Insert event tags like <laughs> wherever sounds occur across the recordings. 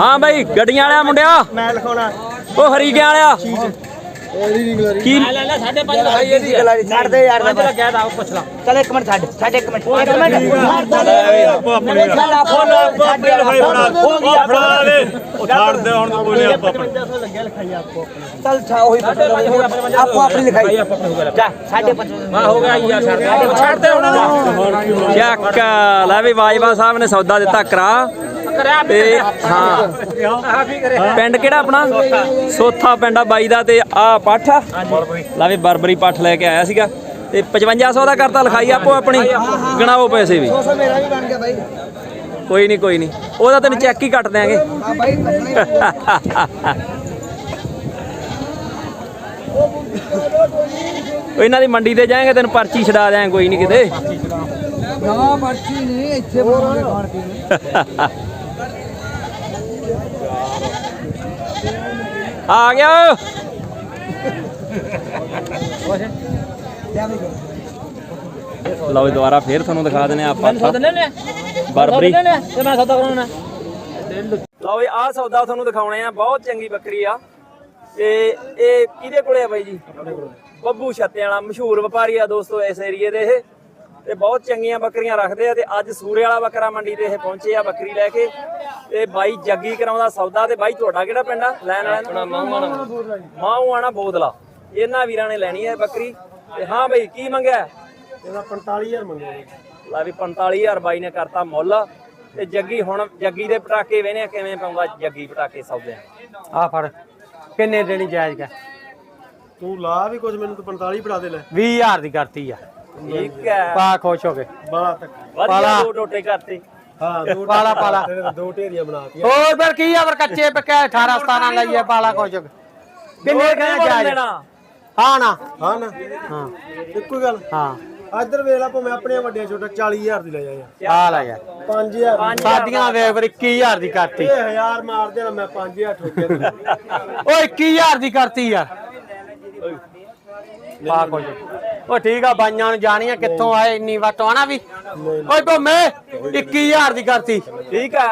ਹਾਂ ਬਾਈ ਗੱਡੀਆਂ ਵਾਲਿਆ ਮੁੰਡਿਆ ਮੈਂ ਲਿਖਾਉਣਾ ਉਹ ਹਰੀਕਿਆਂ ਵਾਲਿਆ ਕੀ ਛੱਡ ਦੇ ਯਾਰ ਮੈਂ ਲੱਗਿਆ ਤਾਂ ਪੁੱਛ ਲਾ ਚੱਲ ਇੱਕ ਮਿੰਟ ਛੱਡ ਛੱਡ ਇੱਕ ਮਿੰਟ ਇੱਕ ਮਿੰਟ ਆਪੋ ਆਪਣੀ ਫੜਾ ਦੇ ਉਹ ਛੱਡ ਦੇ ਹੁਣ ਕੋਈ ਨਹੀਂ ਆਪੋ ਆਪਣੀ ਚੱਲ ਛਾ ਉਹੀ ਆਪੋ ਆਪਣੀ ਲਿਖਾਈ ਜਾ ਸਾਢੇ ਪੰਜ ਮੈਂ ਹੋ ਗਿਆ ਯਾਰ ਛੱਡ ਛੱਡ ਦੇ ਹੁਣ ਚੱਕ ਲੈ ਵੀ ਬਾਜਵਾ ਸਾਹਿਬ ਨੇ ਸੌਦਾ ਦਿੱਤਾ ਕਰਾ ਤੇ ਹਾਂ। ਪਿੰਡ ਕਿਹੜਾ ਆਪਣਾ? ਸੋਥਾ। ਪਿੰਡ ਆ ਬਾਈ ਦਾ ਤੇ ਆ ਪੱਠ ਆ। ਲੈ ਵੀ ਬਰਬਰੀ ਪੱਠ ਲੈ ਕੇ ਆਇਆ ਸੀਗਾ। ਤੇ 5500 ਦਾ ਕਰਤਾ ਲਿਖਾਈ ਆਪੋ ਆਪਣੀ। ਗਣਾਓ ਪੈਸੇ ਵੀ। 200 ਮੇਰਾ ਵੀ ਬਣ ਗਿਆ ਬਾਈ। ਕੋਈ ਨਹੀਂ ਕੋਈ ਨਹੀਂ। ਉਹਦਾ ਤੈਨੂੰ ਚੈੱਕ ਹੀ ਕੱਟ ਉਹ ਇਹਨਾਂ ਦੀ ਮੰਡੀ ਤੇ ਜਾਏਗਾ ਤੈਨੂੰ ਪਰਚੀ ਛਡਾ ਦਿਆਂ ਕੋਈ ਨਹੀਂ ਕਿਤੇ। ਨਾ ਪਰਚੀ ਨਹੀਂ ਇੱਥੇ ਬਣਾਉਣੇ ਖਾਣ ਪੀਣ। ਆ ਗਿਆ। ਲਓ ਦੁਬਾਰਾ ਫੇਰ ਤੁਹਾਨੂੰ ਦਿਖਾ ਆ ਆਪਾਂ ਬਰਬਰੀ। ਤੇ ਮੈਂ ਸੌਦਾ ਕਰਾਉਣਾ। ਲਓ ਵੀ ਆਹ ਸੌਦਾ ਤੁਹਾਨੂੰ ਦਿਖਾਉਣੇ ਆ ਬਹੁਤ ਚੰਗੀ ਬੱਕਰੀ ਆ। ਤੇ ਇਹ ਕਿਹਦੇ ਕੋਲੇ ਆ ਬਾਈ ਜੀ? ਬੱਬੂ ਛੱਤੇ ਵਾਲਾ ਮਸ਼ਹੂਰ ਵਪਾਰੀ ਆ ਦੋਸਤੋ ਇਸ ਏਰੀਏ ਦੇ ਇਹ। ਤੇ ਬਹੁਤ ਚੰਗੀਆਂ ਬੱਕਰੀਆਂ ਰੱਖਦੇ ਆ ਤੇ ਅੱਜ ਸੂਰੇ ਵਾਲਾ ਬੱਕਰਾ ਮੰਡੀ ਤੇ ਇਹ ਪਹੁੰਚੇ ਆ ਬੱਕਰੀ ਲੈ ਕੇ। ਤੇ ਬਾਈ ਜੱਗੀ ਕਰਾਉਂਦਾ ਸੌਦਾ ਤੇ ਬਾਈ ਤੁਹਾਡਾ ਕਿਹੜਾ ਪਿੰਡ ਆ? ਲੈਣ ਵਾਲਾ ਮਾਹੂ ਆਣਾ ਬੋਦਲਾ। ਇਹਨਾਂ ਵੀਰਾਂ ਨੇ ਲੈਣੀ ਹੈ ਬੱਕਰੀ। ਤੇ ਹਾਂ ਬਾਈ ਕੀ ਮੰਗਿਆ? ਇਹਦਾ 45000 ਮੰਗਿਆ ਲਾ ਵੀ 45000 ਬਾਈ ਨੇ ਕਰਤਾ ਮੁੱਲ। ਤੇ ਜੱਗੀ ਹੁਣ ਜੱਗੀ ਦੇ ਪਟਾਕੇ ਵੇਨੇ ਕਿਵੇਂ ਪਾਉਂਦਾ ਜੱਗੀ ਪਟਾਕੇ ਸੌਦੇ ਆ ਫੜ ਕਿੰਨੇ ਦੇਣੀ ਜਾਇਜ਼ ਕਾ? ਤੂੰ ਲਾ ਵੀ ਕੁਝ ਮੈਨੂੰ ਤੂੰ 45 ਫੜਾ ਦੇ ਲੈ। 20000 ਦੀ ਕਰਤੀ ਆ। ਠੀਕ ਹੈ। ਪਾ ਖੁਸ਼ ਹੋ ਕੇ। ਬਾਲਾ ਤੱਕ ਵਧੀਆ ਦੋ ਟੋਟੇ ਕਰਤੇ। ਹਾਂ ਦੋ ਪਾਲਾ ਪਾਲਾ। ਦੋ ਢੇਰੀਆਂ ਬਣਾਤੀਆਂ। ਹੋਰ ਫਿਰ ਕੀ ਆ ਫਿਰ ਕੱਚੇ ਪੱਕੇ 18 17 ਲਈਏ ਪਾਲਾ ਖੁਸ਼ ਹੋ ਕੇ। ਕਿੰਨੇ ਜਾਇਜ਼ ਦੇਣਾ? ਹਾਂ ਨਾ। ਹਾਂ ਨਾ। ਹਾਂ। ਇੱਕੋ ਹੀ ਗੱਲ। ਹਾਂ। ਇੱਧਰ ਵੇਖ ਲਾ ਭਾਵੇਂ ਆਪਣੀਆਂ ਵੱਡੀਆਂ ਛੋਟਾ 40000 ਦੀ ਲੈ ਜਾ ਯਾਰ ਆ ਲੈ ਯਾਰ 5000 ਸਾਡੀਆਂ ਵੇਖ ਫਿਰ 21000 ਦੀ ਕਰਤੀ। ਇਹ 1000 ਮਾਰ ਦੇਣਾ ਮੈਂ 5000 ਠੋਕਿਆ ਤੈਨੂੰ। ਓਏ 21000 ਦੀ ਕਰਤੀ ਯਾਰ। ਪਾ ਖੁਸ਼ ਹੋ। ਓ ਠੀਕ ਆ ਬਾਈਆਂ ਨੂੰ ਜਾਣੀਆਂ ਕਿੱਥੋਂ ਆਏ ਇੰਨੀ ਵਾਟੋ ਆਣਾ ਵੀ। ਓਏ ਭੋਮੇ 21000 ਦੀ ਕਰਤੀ। ਠੀਕ ਆ।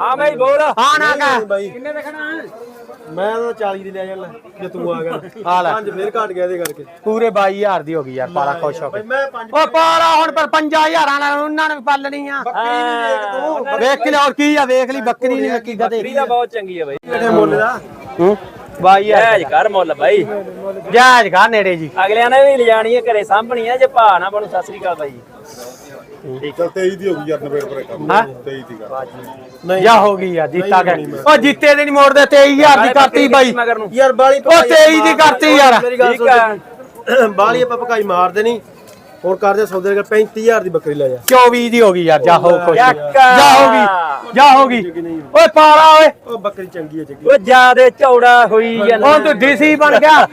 ਹਾਂ ਬਾਈ ਬੋਲ। ਹਾਂ ਨਾ ਬਾਈ ਕਿੰਨੇ ਦੇਖਣਾ ਮੈਂ ਤਾਂ 40 ਦੀ ਲੈ ਜਾਣਾ ਜੇ ਤੂੰ ਆ ਗਿਆ। ਆ ਲੈ। ਪੰਜ ਫੇਰ ਘਟ ਗਿਆ ਇਹਦੇ ਕਰਕੇ। ਪੂਰੇ 22000 ਦੀ ਹੋ ਗਈ ਯਾਰ ਪਾਲਾ ਖੁਸ਼ ਹੋ ਕੇ। ਓ ਪਾਲਾ ਹੁਣ ਪਰ 5000 ਨਾਲ ਉਹਨਾਂ ਨੇ ਵੀ ਪਾਲਣੀ ਆ। ਬੱਕਰੀ ਨਹੀਂ ਵੇਖ ਤੂੰ। ਵੇਖ ਕੇ ਹੋਰ ਕੀ ਆ ਵੇਖ ਲਈ ਬੱਕਰੀ ਨਹੀਂ ਵੇਖੀ ਕਦੇ। ਬੱਕਰੀ ਦਾ ਬਹੁਤ ਚੰਗੀ ਆ ਬਾਈ। ਮੁੱਲ ਦਾ ਹੂੰ। 22000 ਐਜ ਕਰ ਮੁੱਲ ਬਾਈ। ਜਾਇਜ਼ ਘਰ ਨੇੜੇ ਜੀ। ਅਗਲਿਆਂ ਨੇ ਵੀ ਲਿਜਾਣੀ ਹੈ ਘਰੇ ਸਾਂਭਣੀ ਹੈ ਜੇ ਭਾ ਨਾ ਬਣੂ ਸਤਿ ਸ੍ਰੀ ਅਕਾਲ ਬਾਈ। ਚੱਲ 23 ਦੀ ਹੋ ਗਈ ਯਾਰ ਨਵੇੜ ਪਰ ਕੰਮ। ਹਾਂ? 23 ਦੀ ਕਰ ਨਹੀਂ ਜਾ ਹੋ ਗਈ ਆ ਜੀਤਾ ਗਏ ਓ ਜੀਤੇ ਦੇ ਨਹੀਂ ਮੋੜਦੇ 23000 ਦੀ ਕਰਤੀ ਬਾਈ। ਯਾਰ ਬਾਲੀ ਓ 23 ਦੀ ਕਰਤੀ ਯਾਰ। ਠੀਕ ਆ <clears throat> ਬਾਲੀ ਆਪਾਂ ਭਕਾਈ ਮਾਰਦੇ ਨਹੀਂ। ਹੁਣ ਕਰਦੇ ਸੌਦੇ ਕਰ 35000 ਦੀ ਬੱਕਰੀ ਲੈ ਜਾ। 24 ਦੀ ਹੋ ਗਈ ਯਾਰ ਜਾ ਹੋ ਖੁਸ਼ ਚੱਕ। ਜਾ ਹੋ ਗਈ। ਜਾ ਹੋ ਗਈ। ਓਏ ਪਾਲਾ ਓਏ। ਉਹ ਬੱਕਰੀ ਚੰਗੀ ਹੈ ਜੱਗੀ। ਉਹ ਜਿਆਦੇ ਚੌੜਾ ਹੋਈ ਜਾਂਦਾ। ਹੁਣ ਤੂੰ ਡੀਸੀ ਬਣ ਗਿਆ।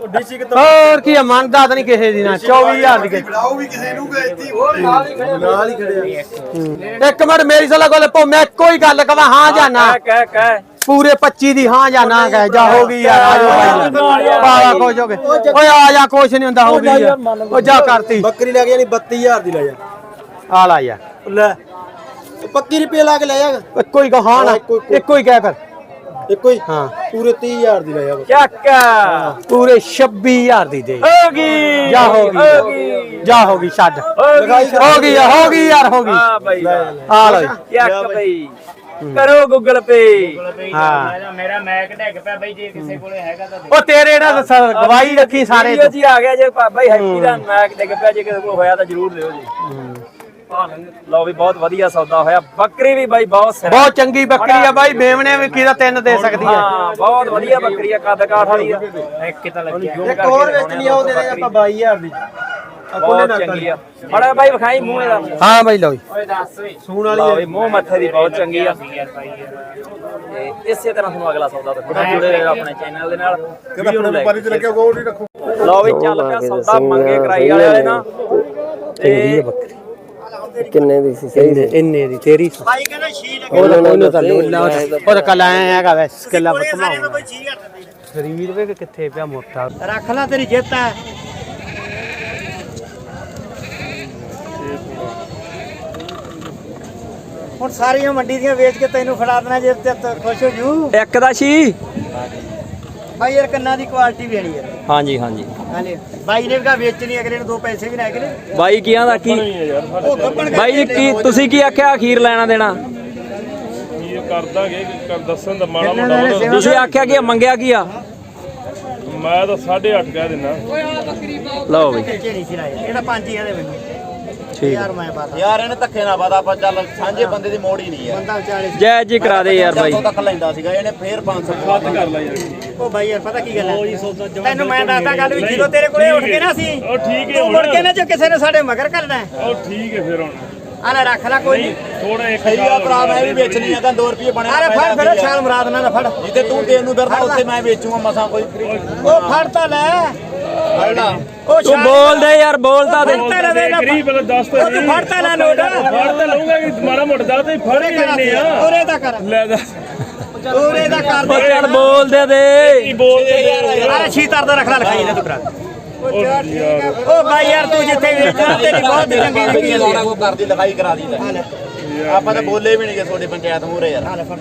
ਉਹ ਡੀਸੀ ਕਿਤੋਂ ਹੋਰ ਕੀ ਆ, ਮੰਨਦਾ ਤਾਂ ਨਹੀਂ ਕਿਸੇ ਦੀ ਨਾ। 24000 ਦੀ ਗਈ। ਉਹ ਵੀ ਕਿਸੇ ਨੂੰ ਗਏਤੀ ਨਾਲ ਹੀ ਖੜਿਆ ਇੱਕ ਮਿੰਟ ਮੇਰੀ ਸਲਾ ਕੋਲ ਭੋ ਮੈਂ ਕੋਈ ਗੱਲ ਕਵਾਂ ਹਾਂ ਜਾਂ ਨਾ। ਕਹਿ ਕਹਿ ਕਹਿ। ਪੂਰੇ 25 ਦੀ ਹਾਂ ਜਾਂ ਨਾ ਕਹਿ ਜਾ ਹੋ ਗਈ ਯਾਰ ਆ ਜਾ। ਭਾਈ ਪਾਲਾ ਖੁਸ਼ ਹੋ ਕੇ ਓਏ ਆ ਜਾ ਕੁਛ ਨਹੀਂ ਹੁੰਦਾ ਹੋ ਗਈ ਯਾਰ। ਓ ਜਾ ਕਰਤੀ। ਬੱਕਰੀ ਲੈ ਕੇ ਜਾਨੀ 32000 ਦੀ ਲੈ ਜਾ। ਆ ਲਾ ਯਾਰ। ਲੈ। ਉਹ ਪੱਕੀ ਰੁਪਏ ਲਾ ਕੇ ਲੈ ਜਾ। ਇੱਕੋ ਹੀ ਕਹਾ ਨਾ ਇੱਕੋ- ਹੀ ਕਹਿ ਫਿਰ। ਇੱਕੋ ਹੀ। ਹਾਂ। ਪੂਰੇ 30000 ਦੀ ਲੈ ਜਾ। ਚੱਕ। ਪੂਰੇ 26000 ਦੀ ਦੇ। ਹੋ ਗਈ। ਜਾ ਹੋ ਗਈ। ਹੋ ਗਈ। ਜਾ ਹੋ ਗਈ ਛੱਡ। ਹੋ ਗਈ। ਹੋ ਗਈ ਯਾਰ, ਹੋ ਗਈ ਯਾਰ ਹੋ ਬਾਈ ਆ ਲਓ। ਚੱਕ ਬਈ। ਕਰੋ ਗੂਗਲ ਪੇ ਹਾਂ। ਮੇਰਾ ਮੈਕ ਡਿੱਗ ਪਿਆ ਬਈ ਜੇ ਕਿਸੇ ਕੋਲੇ ਹੈਗਾ ਤਾਂ ਉਹ ਤੇਰੇ ਨਾਲ ਗਵਾਹੀ ਰੱਖੀ ਸਾਰੇ ਜੀ ਆ ਗਿਆ ਜੇ ਬਾਈ ਹੈਪੀ ਦਾ ਮੈਕ ਡਿੱਗ ਪਿਆ ਜੇ ਕਿਸੇ ਕੋਲ ਹੋਇਆ ਤਾਂ ਜਰੂਰ ਦਿਓ ਜੀ। ਲਓ ਵੀ ਬਹੁਤ ਵਧੀਆ ਸੌਦਾ ਹੋਇਆ। ਬੱਕਰੀ ਵੀ ਬਾਈ ਬਹੁਤ ਸਿਰ ਬਹੁਤ ਚੰਗੀ ਬੱਕਰੀ ਆ ਬਾਈ ਮੇਵਣੇ ਵੀ ਕਿਹਦਾ ਤਿੰਨ ਦੇ ਸਕਦੀ ਆ। ਹਾਂ ਬਹੁਤ ਵਧੀਆ ਬੱਕਰੀ ਆ ਕੱਦ ਕਾਠ ਵਾਲੀ ਆ। ਇੱਕ ਤਾਂ ਲੱਗਿਆ। ਇੱਕ ਹੋਰ ਵੇਚਣੀ ਆ ਉਹ ਦੇ ਦੇ ਆਪਾਂ 22000 ਦੀ। ਆ ਬਹੁਤ ਨਾ ਚੰਗੀ ਆ। ਬੜਾ ਬਾਈ ਵਿਖਾਈ ਮੂੰਹ ਇਹਦਾ ਹਾਂ ਬਾਈ ਲਓ ਜੀ। ਓਏ ਦੱਸ ਓਏ। ਸੂਣ ਵਾਲੀ ਲਓ ਵੀ ਮੂੰਹ ਮੱਥੇ ਦੀ ਬਹੁਤ ਚੰਗੀ ਆ। ਤੇ ਇਸੇ ਤਰ੍ਹਾਂ ਤੁਹਾਨੂੰ ਅਗਲਾ ਸੌਦਾ ਦਿਖਾਉਣਾ। ਜੁੜੇ ਰਹੋ ਆਪਣੇ ਚੈਨਲ ਦੇ ਨਾਲ। ਵੀਡੀਓ ਨੂੰ ਵਪਾਰੀ ਚ ਲੱਗਿਆ ਗੋਲ ਨਹੀਂ ਰੱਖੋ। ਲਓ ਵੀ ਚੱਲ ਪਿਆ ਸੌਦਾ ਮੰਗੇ ਕਰਾਈ ਵਾਲੇ ਵਾਲੇ ਨਾ ਤੇ ਕਿੰਨੇ ਦੀ ਸੀ? ਸਹੀ ਸੀ? ਇੰਨੇ ਦੀ ਤੇਰੀ ਭਾਈ ਕਹਿੰਦਾ 6 ਲੱਗੇ ਉਹਨਾਂ ਨੂੰ ਤਾਂ ਲੋਲਾ ਪਰ ਕਲਾ ਹੈਗਾ ਵੈਸ ਕਿੱਲਾ ਬਕਮਾਉ ਕੋਈ 6 ਹੱਥ ਸਰੀਰ ਵੇ ਕਿੱਥੇ ਪਿਆ ਮੋਟਾ? ਰੱਖ ਲੈ ਤੇਰੀ ਜਿੱਤ ਹੈ। ਹੁਣ ਸਾਰੀਆਂ ਮੰਡੀ ਦੀਆਂ ਵੇਚ ਕੇ ਤੈਨੂੰ ਫੜਾ ਦੇਣਾ ਜੇ ਤੇ ਖੁਸ਼ ਹੋ ਜੂ। ਇੱਕ ਦਾ ਸ਼ੀ ਬਾਈ ਯਾਰ ਕੰਨਾਂ ਦੀ ਕੁਆਲਿਟੀ ਵੀ ਆਣੀ ਯਾਰ। ਹਾਂਜੀ ਹਾਂਜੀ। ਬਾਈ ਨੇ ਵੀ ਕਹਾ ਵੇਚਣੀ ਅਗਲੇ ਨੂੰ ਦੋ ਪੈਸੇ ਵੀ ਨਾ ਅਗਲੇ ਬਾਈ ਕੀਆਂ ਦਾ ਕੀ? ਬਾਈ ਜੀ ਕੀ ਤੁਸੀਂ ਕੀ ਆਖਿਆ ਅਖੀਰ ਲੈਣਾ ਦੇਣਾ? ਕੀ ਕਰ ਦਾਂਗੇ ਕਰ ਦੱਸਣ ਦਾ ਮਾੜਾ ਮੋਟਾ ਤੁਸੀਂ ਆਖਿਆ ਕੀ ਮੰਗਿਆ ਕੀ ਆ? ਮੈਂ ਤਾਂ 8.5 ਕਹਿ ਦਿੰਦਾ। ਲਓ ਬਈ। ਇਹਦਾ 5000 ਦੇ ਮੈਨੂੰ। ਯਾਰ ਮੈਂ ਬਾਤ ਯਾਰ ਇਹਨੇ ਧੱਕੇ ਨਾ ਪਤਾ ਆਪਾਂ ਚੱਲ ਸਾਂਝੇ ਬੰਦੇ ਦੀ ਮੋੜ ਹੀ ਨਹੀਂ ਯਾਰ। ਬੰਦਾ ਵਿਚਾਲੇ ਸੀ। ਜੈ ਜੀ ਕਰਾ ਦੇ ਯਾਰ ਬਾਈ। ਤੋਂ ਤੱਕ ਲੈਂਦਾ ਸੀਗਾ ਇਹਨੇ ਫੇਰ 500 ਹੱਥ ਕਰ ਲੈ ਯਾਰ। ਉਹ ਬਾਈ ਯਾਰ ਪਤਾ ਕੀ ਗੱਲ ਹੈ? ਤੈਨੂੰ ਮੈਂ ਦੱਸਦਾ ਗੱਲ ਵੀ ਜਦੋਂ ਤੇਰੇ ਕੋਲੇ ਉੱਠ ਕੇ ਨਾ ਸੀ ਉਹ ਠੀਕ ਹੈ ਤੂੰ ਮੁੜ ਕੇ ਨਾ ਜੋ ਕਿਸੇ ਨੇ ਸਾਡੇ ਮਗਰ ਕਰਨਾ ਉਹ ਠੀਕ ਹੈ ਫਿਰ ਹੁਣ। ਆ ਲੈ ਰੱਖ ਲੈ ਕੋਈ ਨਹੀਂ ਥੋੜਾ ਇੱਕ ਸਹੀ ਆ ਭਰਾ ਮੈਂ ਵੀ ਵੇਚਣੀ ਆ ਤਾਂ 2 ਰੁਪਏ ਬਣੇ ਅਰੇ ਫੜ ਫਿਰ ਛਾਲ ਮਰਾਦ ਨਾਲ ਫੜ। ਜਿੱਤੇ ਤੂੰ ਦੇਣ ਨੂੰ ਫਿਰਦਾ ਉੱਥੇ ਮੈਂ ਵੇਚੂਗਾ ਮਸਾਂ ਕੋਈ ਉਹ ਫੜ ਤਾਂ ਲੈ। ਤੂੰ ਬੋਲ ਦੇ ਯਾਰ ਬੋਲ ਤਾਂ ਦੇ। ਫੜ ਤਾਂ ਲਵੇ ਨਾ ਕਰੀ ਪਹਿਲਾਂ ਦੱਸ ਤਾਂ ਉਹ ਤੂੰ ਫੜ ਤਾਂ ਲੈ ਨੋਟ ਫੜ ਤਾਂ ਲਊਂਗਾ ਕਿ ਮਾੜਾ ਮੋਟਾ ਦੱਸ ਤੇ ਫੜ ਹੀ ਲੈਣੇ ਆ। ਉਰੇ ਦਾ ਕਰ। ਲੈ ਦੱਸ। ਉਰੇ ਦਾ ਕਰ ਦੇ। ਚੱਲ ਬੋਲ ਦੇ ਦੇ। ਕੀ ਬੋਲਦੇ ਯਾਰ? ਅਰੇ ਛੀਤਰ ਦਾ ਰੱਖਣਾ ਲਿਖਾਈ ਟੁਕੜਾ ਉਹ ਯਾਰ। ਉਹ ਬਾਈ ਯਾਰ ਤੂੰ ਜਿੱਥੇ ਵੇਚਣਾ ਤੇਰੀ ਬਹੁਤ ਚੰਗੀ ਹੈ ਲਾਉਣਾ ਕੋ ਕਰਦੀ ਲਿਖਾਈ ਕਰਾ ਦੀ ਲੈ। ਆਪਾਂ ਤਾਂ ਬੋਲੇ ਵੀ ਨਹੀਂ ਗਏ ਤੁਹਾਡੀ ਪੰਚਾਇਤ ਮੂਰੇ ਯਾਰ। ਆ ਲੈ ਫੜ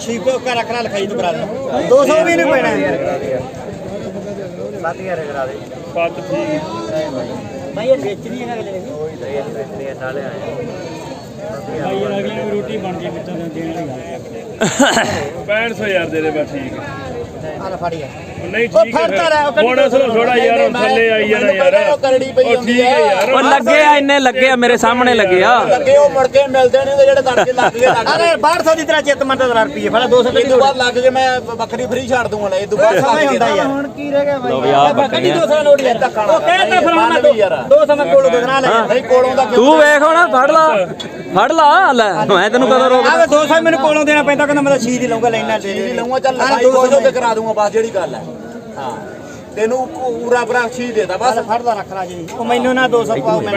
ਛੀਕੋ ਕਰ ਰੱਖਣਾ ਲਿਖਾਈ ਤੂੰ ਕਰਾ ਦੇ। 200 ਵੀ ਨਹੀਂ ਪੈਣਾ। ਯਾਰ ਸਾਥੀ ਯਾਰ ਕਰਾ ਦੇ ਪੱਤ ਠੀਕ ਬਾਈ ਇਹ ਵੇਚਣੀ ਹੈ ਅਗਲੇ ਨੇ ਉਹੀ ਤਾਂ ਇਹ ਵੇਚਣੀ ਹੈ ਨਾਲੇ ਆਏ। ਯਾਰ ਅਗਲੇ ਨੂੰ ਰੋਟੀ ਬਣ ਜੇ ਦੇ ਦੇਣ ਵਾਲੀ 6500 ਯਾਰ ਦੇ ਦੇ ਬਸ ਠੀਕ ਹੈ। ਆ ਲੈ ਫੜ ਯਾਰ। ਨਹੀਂ ਉਹ ਠੀਕ ਹੈ ਫੜਦਾ ਰਹਿ, ਉਹ ਕਦੀ ਹੁਣ ਅਸਲ ਥੋੜਾ ਯਾਰ ਹੁਣ ਥੱਲੇ ਆਈ ਜਾਣਾ ਯਾਰ। ਉਹ ਕਰੜੀ ਪਈ ਉਹ ਹੁੰਦੀ ਠੀਕ ਹੈ ਆ ਯਾਰ। ਉਹ ਲੱਗੇ ਆ ਇੰਨੇ ਲੱਗੇ ਆ ਮੇਰੇ ਸਾਹਮਣੇ ਲੱਗੇ ਆ। ਲੱਗੇ ਉਹ ਮੁੜ ਕੇ ਮਿਲਦੇ ਨਹੀਂ ਉਹਦੇ ਜਿਹੜੇ ਤੜਕੇ ਲੱਗ ਗਏ ਲੱਗ ਅਰੇ 1200 ਦੀ ਤਰ੍ਹਾਂ ਚਿੱਤ ਮੰਨ ਦਾ ਰੁਪਏ ਫੜਾ 200 ਗਏ ਇਹ ਤੋਂ ਬਾਅਦ ਲੱਗ ਜੇ ਮੈਂ ਬੱਕਰੀ ਫ੍ਰੀ ਛੱਡ ਦੂੰਗਾ ਲੈ ਇਹ ਤੋਂ ਬਾਅਦ ਸਮਝ ਲੱਗ ਹੁੰਦਾ ਜੇ ਯਾਰ। ਹੁਣ ਕੀ ਰਹਿ ਗਿਆ ਲਓ ਵੀ ਆ ਬੱਕਰੀਆਂ। 200 ਨੋਟ ਯਾਰ ਉਹ ਕਹਿੰਦਾ ਫਿਰ ਹੁਣ ਮੈਂ ਯਾਰ। 200 ਮੈਂ ਕੋਲੋਂ ਦੇ ਦੇਣਾ ਲੈ ਨਹੀਂ ਕੋਲੋਂ ਦਾ ਤੂੰ ਵੇਖ ਹੁਣ ਫੜ ਲਾ। ਫੜ ਲਾ ਲੈ ਮੈਂ ਤੈਨੂੰ ਕਦੋਂ ਰੋਕ ਆਵੇ 200 ਮੈਨੂੰ ਕੋਲੋਂ ਦੇਣਾ ਪੈਂਦਾ ਕਹਿੰਦਾ ਮੈਂ ਤਾਂ ਛੀ ਦੀ ਲਊਂਗਾ ਲੈਣਾ ਦੇ ਜੀ ਲਊਂਗਾ ਚੱਲ ਲਿਖਾਈ ਕੋਈ ਤੇ ਕਰਾ ਦੂੰਗਾ ਬਸ ਜਿਹੜੀ ਗੱਲ ਹੈ ਹਾਂ ਤੈਨੂੰ ਪੂਰਾ ਭਰਾ ਛੀ ਦੇਦਾ ਬਸ। ਫੜਦਾ ਰੱਖ ਲਾ ਜੀ। ਉਹ ਮੈਨੂੰ ਨਾ 200 ਪਾਓ ਮੈਂ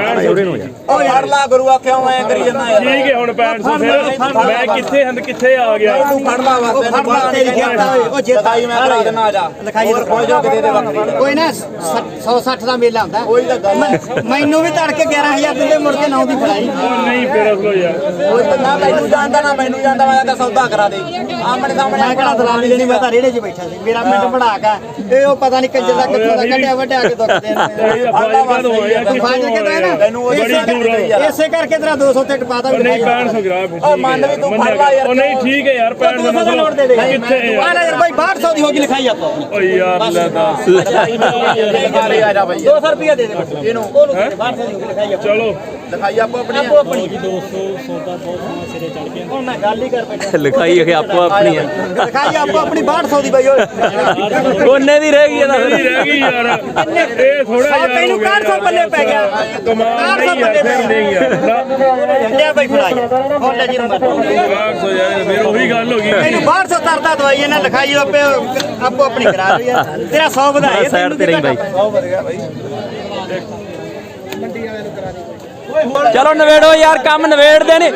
ਉਹ ਫੜ ਲਾ ਗੁਰੂ ਆਖਿਆ ਮੈਂ ਕਰੀ ਜੰਨਾ ਯਾਰ? ਠੀਕ ਹੈ ਹੁਣ 6500 ਫਿਰ ਮੈਂ ਕਿੱਥੇ ਹੰਦ ਕਿੱਥੇ ਆ ਗਿਆ? ਤੂੰ ਫੜ ਲਾ ਬਸ ਉਹ ਫੜ ਲਾ ਤੇਰੀ ਖੇਤਾ ਹੋਏ ਉਹ ਜੇ ਲਿਖਾਈ ਮੈਂ ਕਰਾਈ ਜੰਨਾ ਆ। ਜਾ ਲਿਖਾਈ ਹੋਰ ਕੋਈ ਜੋ ਕਿਤੇ ਦੇ ਬੱਕਰੀ ਦਾ। ਕੋਈ ਨਾ 100 60 ਦਾ ਮੇਲਾ ਹੁੰਦਾ। ਤਾਂ ਗੱਲ ਮੈਨੂੰ ਵੀ ਤੜਕੇ 11000 ਦਿੰਦੇ ਮੁੜ ਕੇ 9 ਦੀ ਫੜਾਈ। ਨਹੀਂ ਫਿਰ ਅਸਲੋ ਯਾਰ। ਉਹ ਤਾਂ ਨਾ ਤੈਨੂੰ ਜਾਣਦਾ ਨਾ ਮੈਨੂੰ ਜਾਣਦਾ ਮੈਂ ਤਾਂ ਸੌਦਾ ਕਰਾ ਦੇ। ਆਮਣੇ ਸਾਹਮਣੇ ਮੈਂ ਕਿਹੜਾ ਦਲਾਲੀ ਦੇਣੀ ਮੈਂ ਤਾਂ ਰੇੜੇ 'ਚ ਬੈਠਾ ਸੀ। ਮੇਰਾ ਮਿੰਟ ਬਣਾ ਕੇ। ਇਹ ਉਹ ਪਤਾ ਨਹੀਂ ਕੰਜਰ ਦਾ ਕਿੱਥੋਂ ਦਾ ਕੱਢਿਆ ਵੱਡਿਆ ਕੇ ਦੁੱਖ ਦੇਣ ਇਹ ਫਾਇਦਾ ਤੋਂ ਹੋਇਆ ਤੂੰ ਫਾਜ਼ਿਲ ਕੇ ਤਾਂ ਨਾ? ਤੈਨੂੰ ਬੜੀ ਦੂਰ ਆ। ਇਸੇ ਕਰਕੇ ਤੇਰਾ 200 ਤੇ ਟਪਾਤਾ ਵੀ ਨਹੀਂ ਲਿਖਾਈ 6500 ਗ੍ਰਾਮ ਉਹ ਮੰਨ ਵੀ ਤੂੰ ਫੜ ਲਾ ਯਾਰ ਉਹ ਨਹੀਂ ਠੀਕ ਹੈ ਯਾਰ 6500 200 ਦਾ ਦੇ ਦੇ। ਕਿੱਥੇ ਆ ਯਾਰ? ਲੈ ਯਾਰ ਭਾਈ 1200 ਦੀ ਹੋ ਗਈ ਲਿਖਾਈ ਆਪੋ ਓ ਯਾਰ ਲੈ <laughs> ਆ ਬਈ। 200 ਰੁਪਏ ਦੇ ਦੇ ਇਹਨੂੰ ਉਹਨੂੰ ਦੇ ਦੇ, 1200 ਦੀ ਹੋ ਗਈ ਲਿਖਾਈ ਆਪੋ ਚਲੋ। ਲਿਖਾਈ ਆਪੋ ਆਪਣੀ ਆਪੋ ਆਪਣੀ। 200 ਸੌਦਾ ਬਹੁਤ ਸੋਹਣਾ ਸਿਰੇ ਚੜ ਗਿਆ। ਹੁਣ ਮੈਂ ਗੱਲ ਹੀ ਕਰ ਬੈਠਾ। ਲਿਖਾਈ ਹੈ ਆਪੋ ਆਪਣੀ ਆ। ਲਿਖਾਈ ਆਪੋ ਆਪਣੀ 1200 ਦੀ ਬਈ ਓਏ। ਕੋਨੇ ਦੀ ਰਹਿ ਗਈ ਇਹਦਾ ਨਹੀਂ ਰਹਿ ਗਈ ਯਾਰ। ਇਹ ਥੋੜਾ ਸੌ ਯਾਰ ਤੈਨੂੰ 400 ਪੱਲੇ ਪੈ ਗਿਆ। ਕਮਾਲ 400 ਨਹੀਂ ਯਾਰ ਫਿਰ ਨਹੀਂ ਯਾਰ। ਲਿਆ ਬਈ ਫੜਾ ਯਾਰ ਹੁਣ ਲੈ ਜੀ ਨੂੰ ਮੈਂ 800 ਯਾਰ ਫਿਰ ਉਹੀ ਗੱਲ ਹੋ ਗਈ। ਤੈਨੂੰ 1200 ਤਰਦਾ ਦਵਾਈ ਇਹਨਾਂ ਲਿਖਾਈ ਆਪੇ ਆਪੋ ਆਪਣੀ ਕਰਾ ਲਓ ਯਾਰ। ਤੇਰਾ 100 ਵਧਾਏ ਸਾਈਡ ਤੇ ਰਹੀ ਬਾਈ। ਚਲੋ ਨਵੇੜੋ ਯਾਰ ਕੰਮ ਨਵੇੜਦੇ ਨੇ।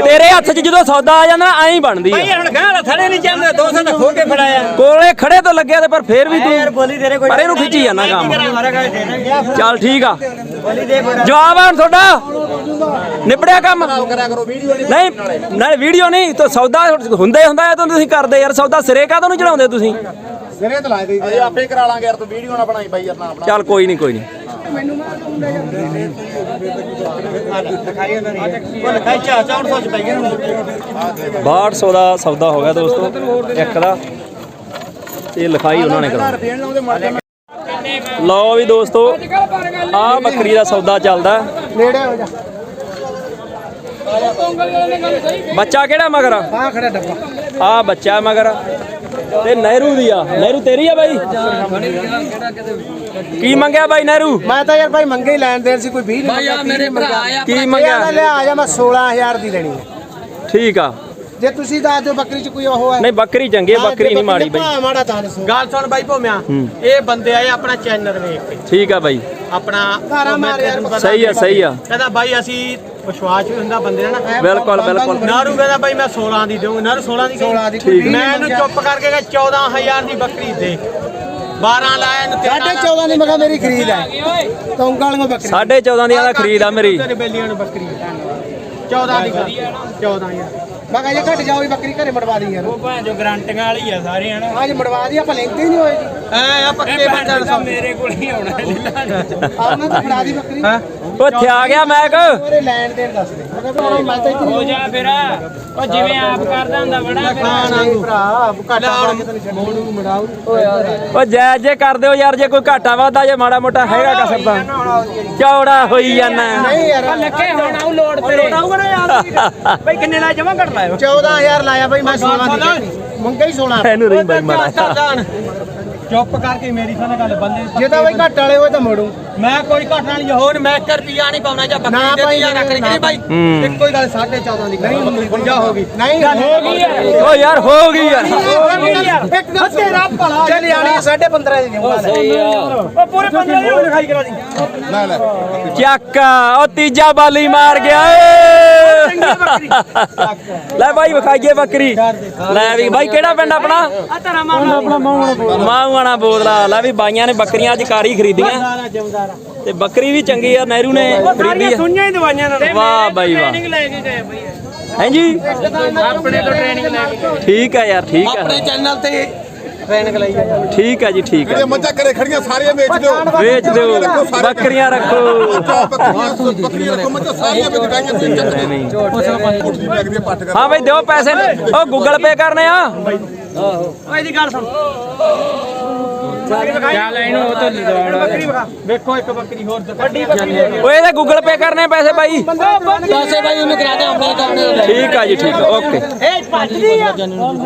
ਤੇਰੇ ਹੱਥ 'ਚ ਜਦੋਂ ਸੌਦਾ ਆ ਜਾਂਦਾ ਐਂ ਹੀ ਬਣਦੀ ਭਾਈ ਆ ਹੁਣ ਗਾਂ ਥੜੇ ਨਹੀਂ ਜਾਂਦੇ 200 ਤਾਂ ਖੋ ਕੇ ਫੜਾਇਆ। ਕੋਲੇ ਖੜੇ ਤੋਂ ਲੱਗਿਆ ਤੇ ਪਰ ਫੇਰ ਵੀ ਯਾਰ ਤੂੰ ਬੋਲੀ ਤੇਰੇ ਕੋਈ ਪਰ ਇਹਨੂੰ ਖਿੱਚੀ ਜਾਂਦਾ ਕੰਮ। ਦੇ ਚੱਲ ਠੀਕ ਆ। ਦੇ ਜਵਾਬ ਆ ਹੁਣ ਤੁਹਾਡਾ। ਨਿਬੜਿਆ ਕੰਮ। ਕਰਿਆ ਕਰੋ ਵੀਡੀਓ ਨਹੀਂ ਨਹੀਂ ਨਾਲੇ ਵੀਡੀਓ ਨਹੀਂ ਤਾਂ ਸੌਦਾ ਹੁੰਦੇ ਹੁੰਦਾ ਇਹ ਤਾਂ ਤੁਸੀਂ ਕਰਦੇ ਯਾਰ ਸੌਦਾ ਸਿਰੇ ਕਾਹਤੋਂ ਨਹੀਂ ਚੜਾਉਂਦੇ ਤੁਸੀਂ? ਅਸੀਂ ਆਪੇ ਹੀ ਕਰਾ ਲਾਂਗੇ ਯਾਰ ਤੂੰ ਵੀਡੀਓ ਨਾ ਬਣਾਈ ਬਾਈ ਯਾਰ ਨਾ ਆਪਣਾ ਚੱਲ ਕੋਈ ਨਹੀਂ ਕੋਈ ਨਹੀਂ। ਲਿਖਾਈ ਉਹਨਾਂ ਨੇ ਉਹ ਲਿਖਾਈ ਚਾ 400 ਚ ਪੈ ਗਿਆ 6200 ਦਾ ਸੌਦਾ ਹੋ ਗਿਆ ਦੋਸਤੋ ਇੱਕ ਦਾ। ਇਹ ਲਿਖਾਈ ਉਹਨਾਂ ਨੇ ਕਰਾਉਣੀ। ਲਓ ਵੀ ਦੋਸਤੋ ਆ ਬੱਕਰੀ ਦਾ ਸੌਦਾ ਚੱਲਦਾ। ਨੇੜੇ ਹੋ ਜਾ ਬੱਚਾ ਕਿਹੜਾ ਮਗਰ? ਆ ਖੜਾ ਡੱਬਾ। ਆ ਬੱਚਾ ਮਗਰ। ਤੇ ਨਹਿਰੂ ਦੀ ਆ। ਨਹਿਰੂ ਤੇਰੀ ਆ ਬਾਈ? ਕੀ ਮੰਗਿਆ ਬਾਈ ਨਹਿਰੂ? ਮੈਂ ਤਾਂ ਯਾਰ ਭਾਈ ਮੰਗੇ ਹੀ ਲੈਣ ਦੇਣ ਸੀ ਕੋਈ 20 ਭਾਈ ਆ ਮੇਰੇ ਭਰਾ ਆ ਕੀ ਮੰਗਿਆ? ਲੈ ਆ ਜਾ ਮੈਂ 16000 ਦੀ ਲੈਣੀ ਹੈ ਠੀਕ ਆ। ਜੇ ਤੁਸੀਂ ਦੱਸ ਦਿਓ ਬੱਕਰੀ ਚ ਕੋਈ ਉਹ ਹੈ। ਨਹੀਂ ਬੱਕਰੀ ਚੰਗੀ ਬੱਕਰੀ ਨਹੀਂ ਮਾੜੀ ਬਾਈ। ਮਾੜਾ ਤਾਂ ਦੱਸੋ ਗੱਲ ਸੁਣ ਬਾਈ ਭੋਮਿਆ। ਇਹ ਬੰਦੇ ਆਏ ਆਪਣਾ ਚੈਨਲ ਵੇਖ ਕੇ। ਠੀਕ ਆ ਬਾਈ। ਆਪਣਾ ਸਹੀ ਆ ਸਹੀ ਆ। ਕਹਿੰਦਾ ਬਾਈ ਅਸੀਂ ਵਿਸ਼ਵਾਸ ਵੀ ਹੁੰਦਾ ਬੰਦੇ ਦਾ ਨਾ ਬਿਲਕੁਲ ਬਿਲਕੁਲ। ਨਾਰੂ ਕਹਿੰਦਾ ਬਾਈ ਮੈਂ 16 ਦੀ ਦੇਵਾਂਗਾ ਨਾਰੂ 16 ਦੀ 16 ਦੀ ਠੀਕ। ਮੈਂ ਇਹਨੂੰ ਚੁੱਪ ਕਰਕੇ ਕਿਹਾ 14000 ਦੀ ਬੱਕਰੀ ਦੇ। 12 ਲਾਇਆ ਇਹਨੂੰ ਸਾਢੇ 14 ਦੀ ਮਗਾ ਮੇਰੀ ਖਰੀਦ ਹੈ। ਤੌਂਗਾਂ ਵਾਲੀਆਂ ਬੱਕਰੀ ਸਾਢੇ 14 ਦੀਆਂ ਦਾ ਖਰੀਦ ਆ ਮੇਰੀ। ਤੇਰੇ ਬੇਲੀਆਂ ਨੂੰ ਬੱਕਰੀ 14 ਦੀ 14000 ਮੈਂ ਕਿਹਾ ਜੇ ਘਟ ਜਾਓ ਬੱਕਰੀ ਘਰੇ ਮੜਵਾ ਦੀ ਯਾਰ। ਉਹ ਭਾਂ ਜੋ ਗਰੰਟੀਆਂ ਵਾਲੀ ਆ ਸਾਰੇ ਹਨਾ ਅੱਜ ਮੜਵਾ ਦੀ ਆਪਾਂ ਲੈਂਦੇ ਨਹੀਂ ਹੋਏ ਜੀ। ਐ ਆ ਪੱਕੇ ਬੰਦਿਆਂ ਤਾਂ ਮੇਰੇ ਕੋਲ ਹੀ ਆਉਣਾ। ਆਉਣਾ ਤਾਂ ਫੜਾ ਦੀ ਬੱਕਰੀ। ਉੱਥੇ ਆ ਗਿਆ ਮੈਕ ਉਹਦੇ ਲੈਣ ਦੇਣ ਦੱਸ ਦੇ। ਮੈਂ ਕਿਹਾ ਭਰਾ ਮੈਂ ਤਾਂ ਇੱਥੇ ਹੋ ਜਾ ਫਿਰ। ਉਹ ਜਿਵੇਂ ਆਪ ਕਰਦਾ ਹੁੰਦਾ ਬੜਾ ਫਿਰ। ਨਹੀਂ ਭਰਾ ਘਾਟਾ ਪਾ ਕੇ ਤੈਨੂੰ ਮੋੜੂ ਮੜਾਉ ਓ ਯਾਰ। ਓ ਜੈ ਜੇ ਕਰ ਦਿਓ ਯਾਰ ਜੇ ਕੋਈ ਘਾਟਾ ਵਾਧਾ ਜੇ ਮਾੜਾ ਮੋਟਾ ਹੈਗਾ ਕਸਰ ਤਾਂ ਚੌੜਾ ਹੋਈ ਜਾਣਾ ਨਹੀਂ ਯਾਰ। ਲੱਗੇ ਹੁਣ ਆਉ ਲੋੜ ਤੇਰੇ <laughs> ਬਈ ਕਿੰਨੇ ਦਾ ਜਮਾ ਕਰ ਲਾਇਓ। 14000 ਲਾਇਆ ਬਈ ਮੈਂ 16 ਦੀ। ਮੰਗਾ ਹੀ 16 ਇਹਨੂੰ ਰਹੀ ਬਾਈ ਮਾੜਾ। ਚੁੱਪ ਕਰਕੇ ਮੇਰੀ ਸੁਣ ਗੱਲ ਬੰਦੇ ਜੇ ਤਾਂ ਬਈ ਘੱਟ ਵਾਲੇ ਹੋਏ ਤਾਂ ਮੋੜੂ। ਮੈਂ ਕੋਈ ਘੱਟ ਵਾਲੀ ਹੋਰ ਮੈਂ 1 ਰੁਪਿਆ ਨਹੀਂ ਪਾਉਣਾ ਜਾਂ ਬੱਕਰੀ ਦੇ ਦਿਆ ਰੱਖ ਲਈ। ਕਿ ਬਾਈ। ਇੱਕੋ ਹੀ ਗੱਲ 14.5 ਦੀ ਨਹੀਂ 52 ਹੋ ਗਈ। ਨਹੀਂ ਹੋ ਗਈ ਓ ਯਾਰ ਹੋ ਗਈ ਯਾਰ ਇੱਕ ਗੱਲ ਤੇਰਾ ਭਲਾ ਚੱਲ ਯਾਨੀ 15.5 ਦੀ ਦੇਵਾਂਗਾ ਉਹ ਪੂਰੇ 15 ਦੀ ਲਿਖਾਈ ਕਰਾ ਦੀ। ਲੈ ਲੈ। ਚੱਕ ਓ ਤੀਜਾ ਬਾਲੀ ਮਾਰ ਗਿਆ। ਲੈ ਬਾਈ ਵਿਖਾਈਏ ਬੱਕਰੀ। ਲੈ ਵੀ ਬਾਈ ਕਿਹੜਾ ਪਿੰਡ ਆਪਣਾ? ਆ ਤੇਰਾ ਮਾਮਲਾ ਆਪਣਾ ਮਾਊਆਣਾ ਬੋਦਲਾ ਲੈ ਵੀ ਬਾਈਆਂ ਨੇ ਬੱਕਰੀਆਂ ਅੱਜ ਕਾਰੀ ਖਰੀਦੀਆਂ। ਤੇ ਬੱਕਰੀ ਵੀ ਚੰਗੀ ਆ ਨਹਿਰੂ ਨੇ ਖਰੀਦੀ ਆ। ਸੁਣੀਆਂ ਹੀ ਦਵਾਈਆਂ ਨਾਲ ਵਾਹ ਬਾਈ ਵਾਹ। ਟ੍ਰੇਨਿੰਗ ਲੈ ਕੇ ਗਏ ਬਈ। ਹਾਂਜੀ ਆਪਣੇ ਤੋਂ ਟ੍ਰੇਨਿੰਗ ਲੈ ਕੇ ਗਏ। ਠੀਕ ਆ ਯਾਰ ਠੀਕ ਆ। ਚੈਨਲ ਤੇ ਟ੍ਰੇਨਿੰਗ ਲਈ ਠੀਕ ਆ ਜੀ ਠੀਕ ਆ। ਮੱਝਾਂ ਘਰੇ ਖੜੀਆਂ ਸਾਰੀਆਂ ਵੇਚ ਦਿਓ। ਵੇਚ ਦਿਓ। ਬੱਕਰੀਆਂ ਰੱਖੋ। ਬੱਕਰੀਆਂ ਬੱਕਰੀਆਂ ਰੱਖੋ ਮੱਝਾਂ ਸਾਰੀਆਂ ਵੇਚ ਗਾਈਆਂ ਤੇ ਚੱਕ ਨਹੀਂ ਨਹੀਂ। ਉੱਠਦੀ ਲੱਗਦੀ ਹੈ ਪੱਟ ਕਰ ਹਾਂ ਬਈ ਦਿਓ ਪੈਸੇ। ਉਹ ਗੂਗਲ ਪੇ ਕਰਨੇ ਆ। ਓਏ ਇਹਦੀ ਗੱਲ ਸੁਣ। ਉਹ ਤੋਂ ਵਿਖਾ। ਵੇਖੋ ਇੱਕ ਬੱਕਰੀ ਹੋਰ ਵੱਡੀ ਬੱਕਰੀ ਓਏ ਇਹਦੇ ਗੂਗਲ ਪੇ ਕਰਨੇ ਪੈਸੇ ਬਾਈ। ਪੈਸੇ ਬਾਈ ਉਹਨੇ ਕਰਾ ਦੇ ਆਪਣੇ ਕੰਮ ਠੀਕ ਆ ਜੀ ਠੀਕ ਆ। ਓਕੇ। ਇਹ ਭੱਜਦੀ ਆ।